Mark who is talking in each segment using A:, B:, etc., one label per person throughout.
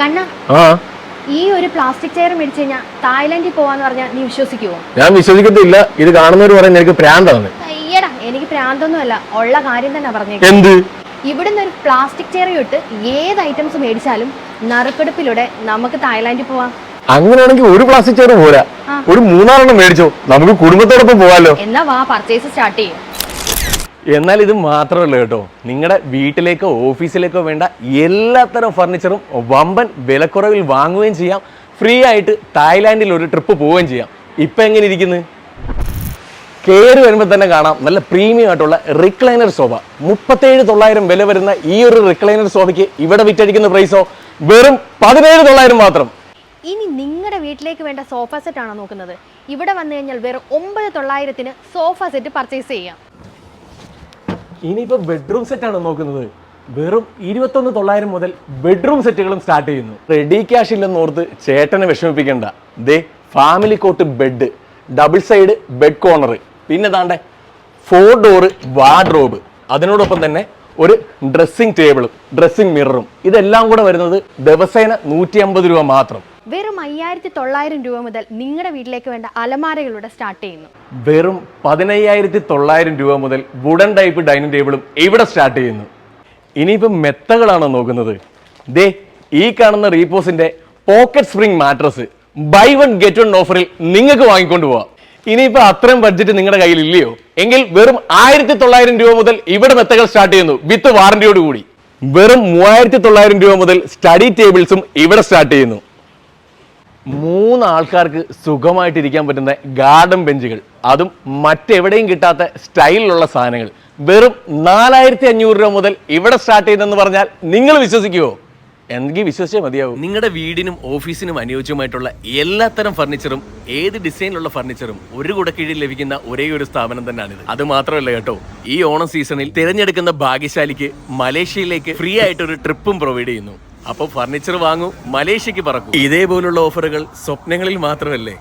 A: കണ്ണ ഈ ഒരു plastic chair മേടിച്ചു കഴിഞ്ഞാൽ തായ്ലൻഡിൽ പോവാന്ന് പറഞ്ഞാൽ നീ വിശ്വസിക്കുവോ?
B: ഞാൻ വിശ്വസിക്കത്തില്ല. ഇത് കാണുന്നവർ പറയുന്നത് എനിക്ക് പ്രാന്താണ്
A: അയ്യടാ എനിക്ക് പ്രാന്തൊന്നും അല്ല ഉള്ള കാര്യം തന്നെ പറഞ്ഞു
B: എന്ത്?
A: ഇവിടുന്ന് ഒരു പ്ലാസ്റ്റിക് ചെയർ ഇട്ട് ഏത് ഐറ്റംസ് മേടിച്ചാലും നറുക്കെടുപ്പിലൂടെ നമുക്ക് തായ്ലാന്റിൽ പോവാം.
B: അങ്ങനെയാണെങ്കിൽ ഒരു പ്ലാസ്റ്റിക് ചെയർ പോരാ. ഒരു മൂന്നാറെണ്ണം മേടിച്ചോ. നമുക്ക് കുടുംബത്തോടൊപ്പം പോവാലോ.
A: എന്നാ വാ പർച്ചേസ് സ്റ്റാർട്ട് ചെയ്യും.
B: എന്നാൽ ഇത് മാത്രമല്ല കേട്ടോ. നിങ്ങളുടെ വീട്ടിലേക്കോ ഓഫീസിലേക്കോ വേണ്ട എല്ലാത്തരം ഫർണിച്ചറും വമ്പൻ വിലക്കുറവിൽ വാങ്ങുകയും ചെയ്യാം. ഫ്രീ ആയിട്ട് തായ്ലാൻഡിൽ ഒരു ട്രിപ്പ് പോവുകയും ചെയ്യാം. ഇപ്പൊ എങ്ങനെ ഇരിക്കുന്നു? കയറി വരുമ്പോൾ തന്നെ കാണാം. നല്ല പ്രീമിയം ആയിട്ടുള്ള റിക്ലൈനർ സോഫ മുപ്പത്തേഴ് തൊള്ളായിരം വില വരുന്ന ഈ ഒരു റിക്ലൈനർ സോഫയ്ക്ക് ഇവിടെ വിറ്റഴിക്കുന്ന പ്രൈസോ വെറും പതിനേഴ് തൊള്ളായിരം മാത്രം.
A: ഇനി നിങ്ങളുടെ വീട്ടിലേക്ക് വേണ്ട സോഫ സെറ്റ് ആണോ നോക്കുന്നത്? ഇവിടെ വന്നു കഴിഞ്ഞാൽ വെറും ഒമ്പത് തൊള്ളായിരത്തിന് സോഫ സെറ്റ് പർച്ചേസ് ചെയ്യാം.
B: ഇനിയിപ്പോ ബെഡ്റൂം സെറ്റാണ് നോക്കുന്നത്? വെറും ഇരുപത്തൊന്ന് തൊള്ളായിരം മുതൽ ബെഡ്റൂം സെറ്റുകളും സ്റ്റാർട്ട് ചെയ്യുന്നു. റെഡി ക്യാഷ് ഇല്ലെന്ന് ഓർത്ത് ചേട്ടനെ വിഷമിപ്പിക്കണ്ട. ദേ family cot bed double side bed corner പിന്നെ താണ്ടെ ഫോർ ഡോറ് വാർഡ്രോബ് അതിനോടൊപ്പം തന്നെ ഒരു ഡ്രസ്സിംഗ് ടേബിളും ഡ്രസ്സിംഗ് മിററും ഇതെല്ലാം കൂടെ വരുന്നത് ദിവസേന നൂറ്റി രൂപ മാത്രം.
A: വെറും അയ്യായിരത്തി തൊള്ളായിരം രൂപ മുതൽ നിങ്ങളുടെ വീട്ടിലേക്ക് വേണ്ട അലമാരകളുടെ സ്റ്റാർട്ട് ചെയ്യുന്നു.
B: വെറും പതിനയ്യായിരത്തി തൊള്ളായിരം രൂപ മുതൽ വുഡൻ ടൈപ്പ് ഡൈനിങ് ടേബിളും ഇവിടെ സ്റ്റാർട്ട് ചെയ്യുന്നു. ഇനിയിപ്പം മെത്തകളാണോ നോക്കുന്നത്? ദേ ഈ കാണുന്ന റീപോസിന്റെ pocket spring mattress buy one get one ഓഫറിൽ നിങ്ങൾക്ക് വാങ്ങിക്കൊണ്ട് പോവാം. ഇനിയിപ്പോ അത്രയും ബഡ്ജറ്റ് നിങ്ങളുടെ കയ്യിൽ ഇല്ലയോ എങ്കിൽ വെറും ആയിരത്തി തൊള്ളായിരം രൂപ മുതൽ ഇവിടെ മെത്തകൾ സ്റ്റാർട്ട് ചെയ്യുന്നു വിത്ത് വാറന്റിയോട് കൂടി വെറും മൂവായിരത്തി തൊള്ളായിരം രൂപ മുതൽ സ്റ്റഡി ടേബിൾസും ഇവിടെ സ്റ്റാർട്ട് ചെയ്യുന്നു. മൂന്ന് ആൾക്കാർക്ക് സുഖമായിട്ടിരിക്കാൻ പറ്റുന്ന ഗാർഡൻ ബെഞ്ചുകൾ. അതും മറ്റെവിടെയും കിട്ടാത്ത സ്റ്റൈലിലുള്ള സാധനങ്ങൾ. വെറും നാലായിരത്തി അഞ്ഞൂറ് രൂപ മുതൽ ഇവിടെ സ്റ്റാർട്ട് ചെയ്യുന്നെന്ന് പറഞ്ഞാൽ നിങ്ങൾ വിശ്വസിക്കുമോ എങ്കിൽ വിശ്വസിച്ചേ മതിയാവും.
C: നിങ്ങളുടെ വീടിനും ഓഫീസിനും അനുയോജ്യമായിട്ടുള്ള എല്ലാത്തരം ഫർണിച്ചറും ഏത് ഡിസൈനിലുള്ള ഫർണിച്ചറും ഒരു കുടക്കീഴിൽ ലഭിക്കുന്ന ഒരേ ഒരു സ്ഥാപനം തന്നെയാണിത് അത് മാത്രമല്ല കേട്ടോ ഈ ഓണം സീസണിൽ തിരഞ്ഞെടുക്കുന്ന ഭാഗ്യശാലിക്ക് മലേഷ്യയിലേക്ക് ഫ്രീ ആയിട്ട് ഒരു ട്രിപ്പും പ്രൊവൈഡ് ചെയ്യുന്നു. അപ്പോൾ ഫർണിച്ചർ വാങ്ങൂ മലേഷ്യക്ക് പറക്കും. ഇതേപോലുള്ള ഓഫറുകൾ സ്വപ്നങ്ങളിൽ മാത്രമല്ലേ?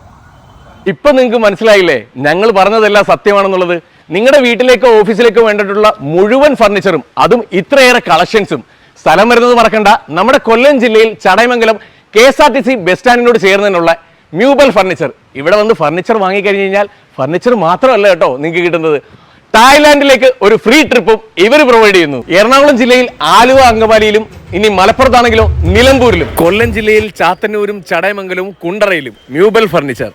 B: ഇപ്പൊ നിങ്ങൾക്ക് മനസ്സിലായില്ലേ? ഞങ്ങൾ പറഞ്ഞതെല്ലാം സത്യമാണെന്നുള്ളത്. നിങ്ങളുടെ വീട്ടിലേക്കോ ഓഫീസിലേക്കോ വേണ്ടിയിട്ടുള്ള മുഴുവൻ ഫർണിച്ചറും അതും ഇത്രയേറെ കളക്ഷൻസും. സ്ഥലം വരുന്നത് മറക്കണ്ട. നമ്മുടെ കൊല്ലം ജില്ലയിൽ Chadayamangalam K S R T C bus സ്റ്റാൻഡിനോട് ചേർന്നതിനുള്ള മ്യൂബൽ ഫർണിച്ചർ. ഇവിടെ വന്ന് ഫർണിച്ചർ വാങ്ങിക്കഴിഞ്ഞ് കഴിഞ്ഞാൽ ഫർണിച്ചർ മാത്രമല്ല കേട്ടോ നിങ്ങൾക്ക് കിട്ടുന്നത്. തായ്ലാന്റിലേക്ക് ഒരു ഫ്രീ ട്രിപ്പും ഇവർ പ്രൊവൈഡ് ചെയ്യുന്നു. എറണാകുളം ജില്ലയിൽ ആലുവ അങ്കമാലിയിലും ഇനി മലപ്പുറത്താണെങ്കിലും നിലമ്പൂരിലും.
C: കൊല്ലം ജില്ലയിൽ ചാത്തന്നൂരും ചടയമംഗലവും കുണ്ടറയിലും
B: മ്യൂബൽ ഫർണിച്ചർ.